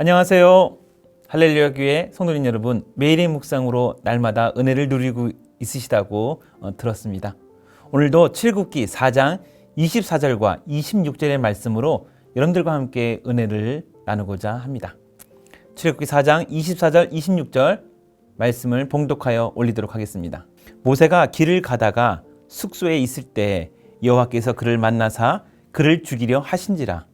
안녕하세요. 할렐루야 교회 성도님 여러분, 매일의 묵상으로 날마다 은혜를 누리고 있으시다고 어, 들었습니다. 오늘도 7국기 4장 24절과 26절의 말씀으로 여러분들과 함께 은혜를 나누고자 합니다. 7국기 4장 24절 26절 말씀을 봉독하여 올리도록 하겠습니다. 모세가 길을 가다가 숙소에 있을 때 여호와께서 그를 만나사 그를 죽이려 하신지라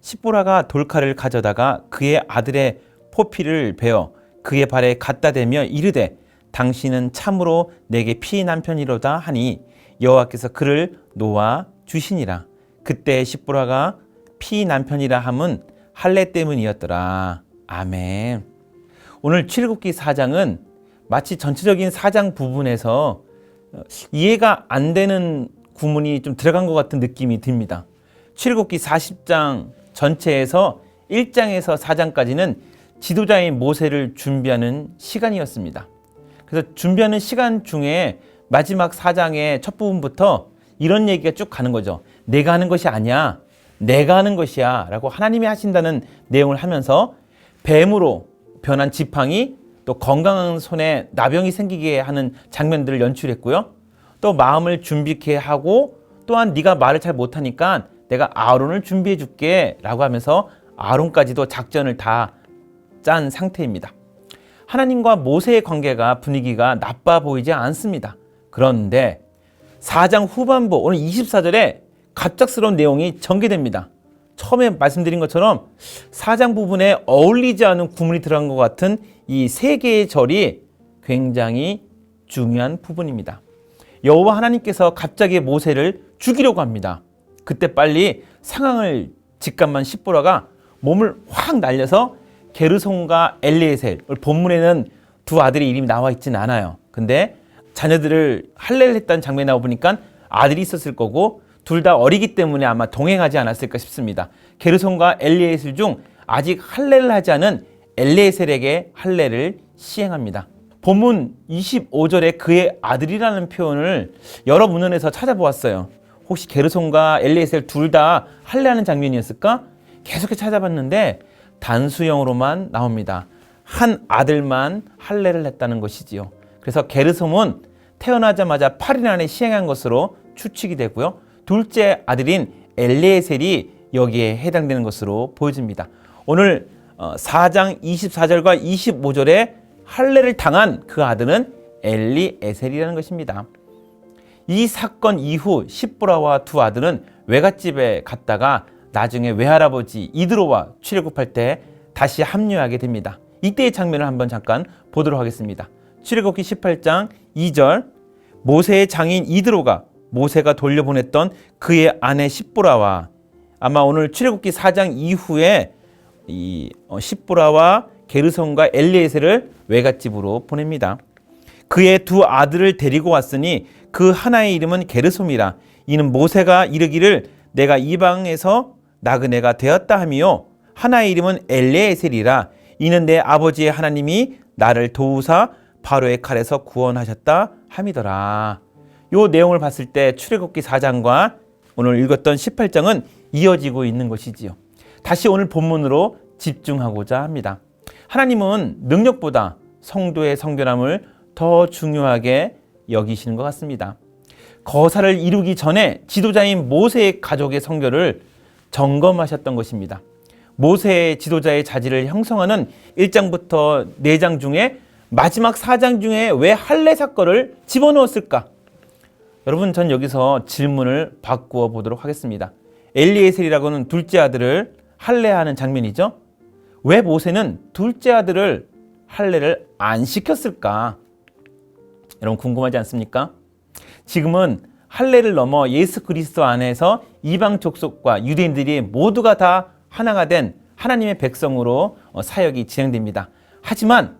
십보라가 돌칼을 가져다가 그의 아들의 포피를 베어 그의 발에 갖다 대며 이르되 당신은 참으로 내게 피난 편이로다 하니 여호와께서 그를 놓아 주시니라. 그때 십보라가 피난 편이라 함은 할례 때문이었더라. 아멘. 오늘 출애굽기 4장은 마치 전체적인 4장 부분에서 어, 이해가 안 되는 구문이 좀 들어간 것 같은 느낌이 듭니다. 출애굽기 40장 전체에서 1장에서 4장까지는 지도자인 모세를 준비하는 시간이었습니다. 그래서 준비하는 시간 중에 마지막 4장의 첫 부분부터 이런 얘기가 쭉 가는 거죠. 내가 하는 것이 아니야. 내가 하는 것이야. 라고 하나님이 하신다는 내용을 하면서 뱀으로 변한 지팡이 또 건강한 손에 나병이 생기게 하는 장면들을 연출했고요. 또 마음을 준비케 하고 또한 네가 말을 잘 못하니까 내가 아론을 준비해 줄게 라고 하면서 아론까지도 작전을 다 짠 상태입니다. 하나님과 모세의 관계가 분위기가 나빠 보이지 않습니다. 그런데 4장 후반부 오늘 24절에 갑작스러운 내용이 전개됩니다. 처음에 말씀드린 것처럼 4장 부분에 어울리지 않은 구문이 들어간 것 같은 이 세 개의 절이 굉장히 중요한 부분입니다. 여호와 하나님께서 갑자기 모세를 죽이려고 합니다. 그때 빨리 상황을 직감한 십보라가 몸을 확 날려서 게르손과 엘리에셀 본문에는 두 아들의 이름이 나와 있지는 않아요. 근데 자녀들을 할례를 했다는 장면이 나와 보니까 아들이 있었을 거고 둘 다 어리기 때문에 아마 동행하지 않았을까 싶습니다. 게르손과 엘리에셀 중 아직 할례를 하지 않은 엘리에셀에게 할례를 시행합니다. 본문 25절에 그의 아들이라는 표현을 여러 문헌에서 찾아보았어요. 혹시 게르손과 엘리에셀 둘 다 할례하는 장면이었을까? 계속해 찾아봤는데 단수형으로만 나옵니다. 한 아들만 할례를 했다는 것이지요. 그래서 게르솜은 태어나자마자 8일 안에 시행한 것으로 추측이 되고요. 둘째 아들인 엘리에셀이 여기에 해당되는 것으로 보여집니다. 오늘 4장 24절과 25절에 할례를 당한 그 아들은 엘리에셀이라는 것입니다. 이 사건 이후 십보라와 두 아들은 외갓집에 갔다가 나중에 외할아버지 이드로와 출애굽할 때 다시 합류하게 됩니다. 이때의 장면을 한번 잠깐 보도록 하겠습니다. 출애굽기 18장 2절 모세의 장인 이드로가 모세가 돌려보냈던 그의 아내 십보라와 아마 오늘 출애굽기 4장 이후에 이 어, 십보라와 게르손과 엘리에셀을 외갓집으로 보냅니다. 그의 두 아들을 데리고 왔으니 그 하나의 이름은 게르솜이라 이는 모세가 이르기를 내가 이방에서 나그네가 되었다 하미요 하나의 이름은 엘레에셀이라 이는 내 아버지의 하나님이 나를 도우사 바로의 칼에서 구원하셨다 함이더라. 요 내용을 봤을 때 출애굽기 4장과 오늘 읽었던 18장은 이어지고 있는 것이지요. 다시 오늘 본문으로 집중하고자 합니다. 하나님은 능력보다 성도의 성결함을 더 중요하게 여기시는 것 같습니다. 거사를 이루기 전에 지도자인 모세의 가족의 성결을 점검하셨던 것입니다. 모세의 지도자의 자질을 형성하는 1장부터 4장 중에 마지막 4장 중에 왜 할례 사건을 집어넣었을까? 여러분 전 여기서 질문을 바꾸어 보도록 하겠습니다. 엘리에셀이라고는 둘째 아들을 할례하는 장면이죠. 왜 모세는 둘째 아들을 할례를 안 시켰을까? 여러분 궁금하지 않습니까? 지금은 할례를 넘어 예수 그리스도 안에서 이방 족속과 유대인들이 모두가 다 하나가 된 하나님의 백성으로 어, 사역이 진행됩니다. 하지만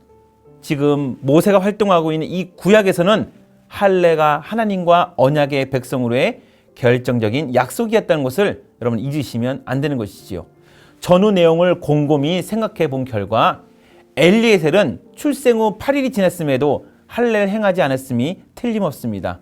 지금 모세가 활동하고 있는 이 구약에서는 할례가 하나님과 언약의 백성으로의 결정적인 약속이었다는 것을 여러분 잊으시면 안 되는 것이지요. 전후 내용을 곰곰이 생각해 본 결과 엘리에셀은 출생 후 8일이 지났음에도 할례를 행하지 않았음이 틀림없습니다.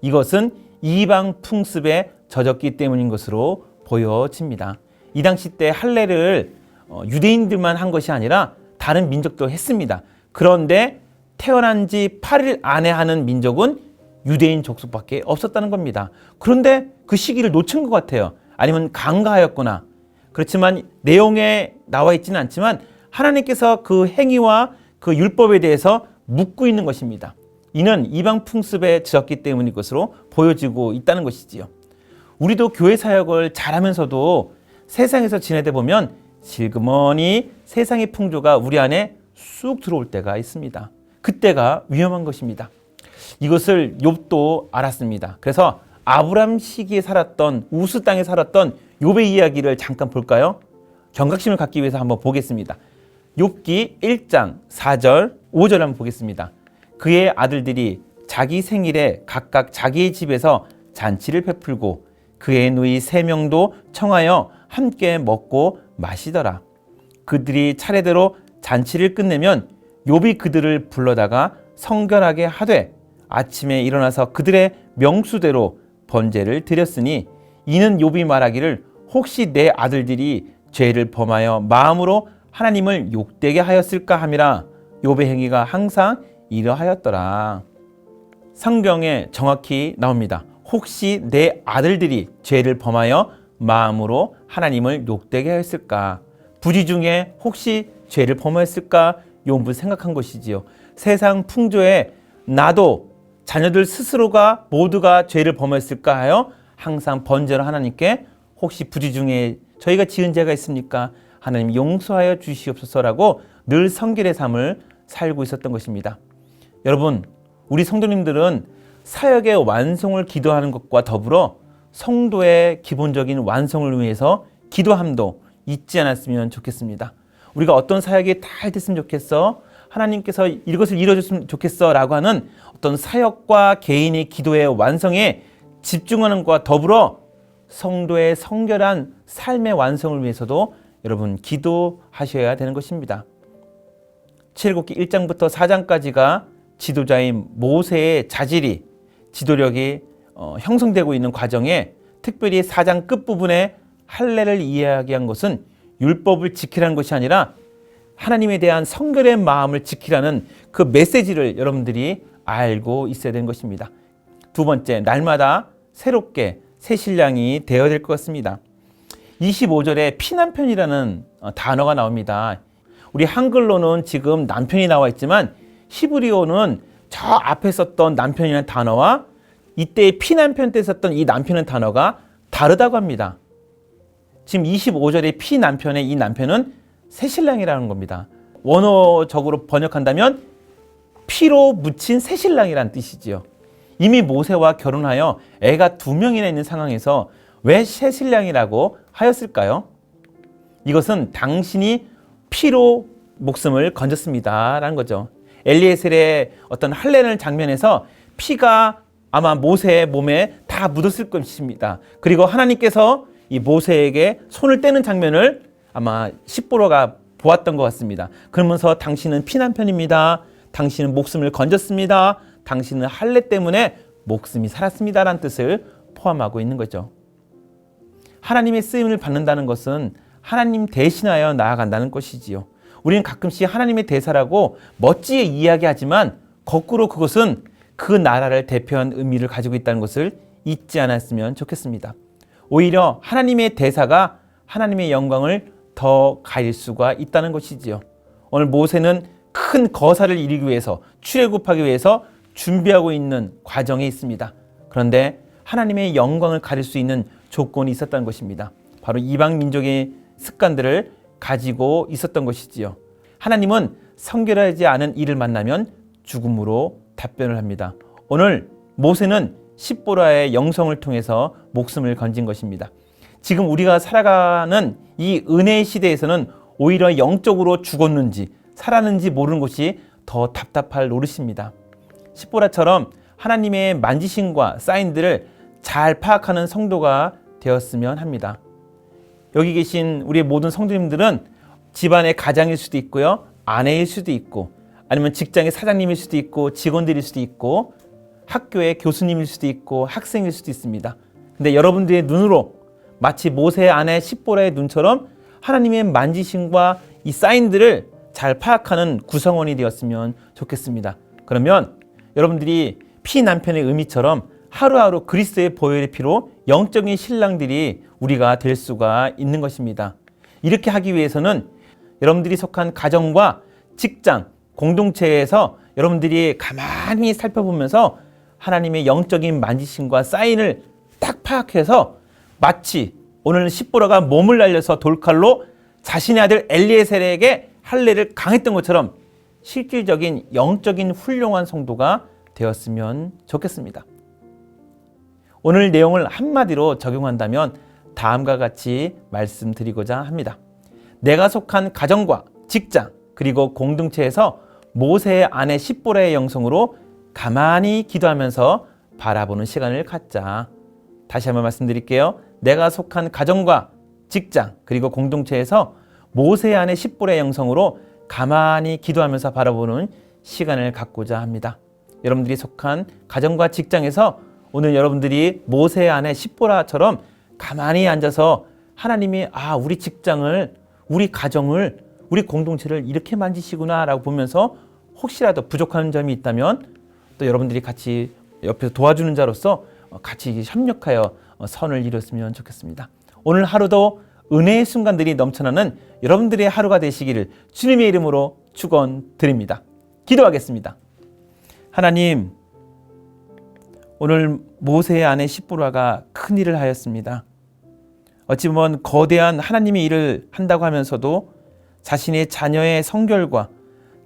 이것은 이방 풍습에 젖었기 때문인 것으로 보여집니다. 이 당시 때 할례를 어, 유대인들만 한 것이 아니라 다른 민족도 했습니다. 그런데 태어난 지 8일 안에 하는 민족은 유대인 족속밖에 없었다는 겁니다. 그런데 그 시기를 놓친 것 같아요. 아니면 간과하였거나. 그렇지만 내용에 나와 있지는 않지만 하나님께서 그 행위와 그 율법에 대해서 묻고 있는 것입니다. 이는 이방 풍습에 젖었기 때문인 것으로 보여지고 있다는 것이지요. 우리도 교회 사역을 잘하면서도 세상에서 지내다 보면 질그머니 세상의 풍조가 우리 안에 쑥 들어올 때가 있습니다. 그때가 위험한 것입니다. 이것을 욥도 알았습니다. 그래서 아브람 시기에 살았던 우스 땅에 살았던 욥의 이야기를 잠깐 볼까요? 경각심을 갖기 위해서 한번 보겠습니다. 욥기 1장 4절 5절 한번 보겠습니다. 그의 아들들이 자기 생일에 각각 자기의 집에서 잔치를 베풀고 그의 누이 세 명도 청하여 함께 먹고 마시더라. 그들이 차례대로 잔치를 끝내면 욥이 그들을 불러다가 성결하게 하되 아침에 일어나서 그들의 명수대로 번제를 드렸으니 이는 욥이 말하기를 혹시 내 아들들이 죄를 범하여 마음으로 하나님을 욕되게 하였을까 함이라 욥의 행위가 항상 이러하였더라. 성경에 정확히 나옵니다. 혹시 내 아들들이 죄를 범하여 마음으로 하나님을 욕되게 하였을까? 부지 중에 혹시 죄를 범하였을까? 욥은 생각한 것이지요. 세상 풍조에 나도 자녀들 스스로가 모두가 죄를 범했을까 하여 항상 번제로 하나님께 혹시 부지 중에 저희가 지은 죄가 있습니까? 하나님 용서하여 주시옵소서라고 늘 성결의 삶을 살고 있었던 것입니다. 여러분, 우리 성도님들은 사역의 완성을 기도하는 것과 더불어 성도의 기본적인 완성을 위해서 기도함도 잊지 않았으면 좋겠습니다. 우리가 어떤 사역이 잘 됐으면 좋겠어? 하나님께서 이것을 이루어줬으면 좋겠어 라고 하는 어떤 사역과 개인의 기도의 완성에 집중하는 것과 더불어 성도의 성결한 삶의 완성을 위해서도 여러분 기도하셔야 되는 것입니다. 7국기 1장부터 4장까지가 지도자인 모세의 자질이 지도력이 어, 형성되고 있는 과정에 특별히 4장 끝부분에 할례를 이야기한 것은 율법을 지키라는 것이 아니라 하나님에 대한 성결의 마음을 지키라는 그 메시지를 여러분들이 알고 있어야 되는 것입니다. 두 번째, 날마다 새롭게 새 신랑이 되어야 될 것 같습니다. 25절에 피남편이라는 어, 단어가 나옵니다. 우리 한글로는 지금 남편이 나와 있지만 히브리어는 저 앞에 썼던 남편이라는 단어와 이때 피남편 때 썼던 이 남편의 단어가 다르다고 합니다. 지금 25절의 피남편의 이 남편은 새신랑이라는 겁니다. 원어적으로 번역한다면 피로 묻힌 새신랑이라는 뜻이지요. 이미 모세와 결혼하여 애가 두 명이나 있는 상황에서 왜 새신랑이라고 하였을까요? 이것은 당신이 피로 목숨을 건졌습니다라는 거죠. 엘리에셀의 어떤 할례를 장면에서 피가 아마 모세의 몸에 다 묻었을 것입니다. 그리고 하나님께서 이 모세에게 손을 떼는 장면을 아마 십보로가 보았던 것 같습니다. 그러면서 당신은 피난 편입니다. 당신은 목숨을 건졌습니다. 당신은 할례 때문에 목숨이 살았습니다라는 뜻을 포함하고 있는 거죠. 하나님의 쓰임을 받는다는 것은 하나님 대신하여 나아간다는 것이지요. 우리는 가끔씩 하나님의 대사라고 멋지게 이야기하지만 거꾸로 그것은 그 나라를 대표한 의미를 가지고 있다는 것을 잊지 않았으면 좋겠습니다. 오히려 하나님의 대사가 하나님의 영광을 더 가릴 수가 있다는 것이지요. 오늘 모세는 큰 거사를 이루기 위해서 출애굽하기 위해서 준비하고 있는 과정에 있습니다. 그런데 하나님의 영광을 가릴 수 있는 조건이 있었다는 것입니다. 바로 이방 민족의 습관들을 가지고 있었던 것이지요. 하나님은 성결하지 않은 이를 만나면 죽음으로 답변을 합니다. 오늘 모세는 십보라의 영성을 통해서 목숨을 건진 것입니다. 지금 우리가 살아가는 이 은혜의 시대에서는 오히려 영적으로 죽었는지 살았는지 모르는 것이 더 답답할 노릇입니다. 십보라처럼 하나님의 만지심과 사인들을 잘 파악하는 성도가 되었으면 합니다. 여기 계신 우리 모든 성도님들은 집안의 가장일 수도 있고요. 아내일 수도 있고 아니면 직장의 사장님일 수도 있고 직원들일 수도 있고 학교의 교수님일 수도 있고 학생일 수도 있습니다. 근데 여러분들의 눈으로 마치 모세의 아내 십보라의 눈처럼 하나님의 만지심과 이 사인들을 잘 파악하는 구성원이 되었으면 좋겠습니다. 그러면 여러분들이 피 남편의 의미처럼 하루하루 그리스도의 보혈의 피로 영적인 신랑들이 우리가 될 수가 있는 것입니다. 이렇게 하기 위해서는 여러분들이 속한 가정과 직장, 공동체에서 여러분들이 가만히 살펴보면서 하나님의 영적인 만지심과 사인을 딱 파악해서 마치 오늘 십보라가 몸을 날려서 돌칼로 자신의 아들 엘리에셀에게 할례를 강했던 것처럼 실질적인 영적인 훌륭한 성도가 되었으면 좋겠습니다. 오늘 내용을 한마디로 적용한다면 다음과 같이 말씀드리고자 합니다. 내가 속한 가정과 직장 그리고 공동체에서 모세의 아내 십보라의 영성으로 가만히 기도하면서 바라보는 시간을 갖자. 다시 한번 말씀드릴게요. 내가 속한 가정과 직장 그리고 공동체에서 모세의 아내 십보라의 영성으로 가만히 기도하면서 바라보는 시간을 갖고자 합니다. 여러분들이 속한 가정과 직장에서 오늘 여러분들이 모세의 아내 십보라처럼 가만히 앉아서 하나님이 아 우리 직장을 우리 가정을 우리 공동체를 이렇게 만지시구나라고 보면서 혹시라도 부족한 점이 있다면 또 여러분들이 같이 옆에서 도와주는 자로서 같이 협력하여 선을 이뤘으면 좋겠습니다. 오늘 하루도 은혜의 순간들이 넘쳐나는 여러분들의 하루가 되시기를 주님의 이름으로 축원드립니다. 기도하겠습니다. 하나님, 오늘 모세의 아내 십보라가 큰 일을 하였습니다. 어찌 보면 거대한 하나님의 일을 한다고 하면서도 자신의 자녀의 성결과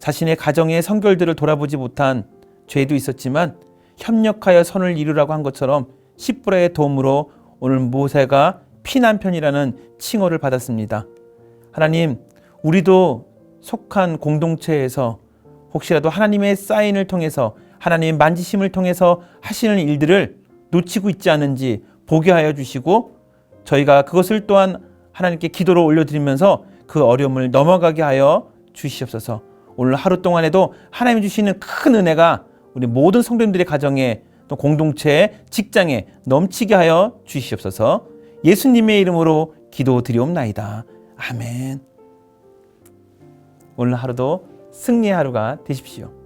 자신의 가정의 성결들을 돌아보지 못한 죄도 있었지만 협력하여 선을 이루라고 한 것처럼 십보라의 도움으로 오늘 모세가 피난편이라는 칭호를 받았습니다. 하나님, 우리도 속한 공동체에서 혹시라도 하나님의 사인을 통해서 하나님의 만지심을 통해서 하시는 일들을 놓치고 있지 않은지 보게 하여 주시고 저희가 그것을 또한 하나님께 기도로 올려드리면서 그 어려움을 넘어가게 하여 주시옵소서. 오늘 하루 동안에도 하나님 주시는 큰 은혜가 우리 모든 성도님들의 가정에 또 공동체에 직장에 넘치게 하여 주시옵소서. 예수님의 이름으로 기도드리옵나이다. 아멘. 오늘 하루도 승리의 하루가 되십시오.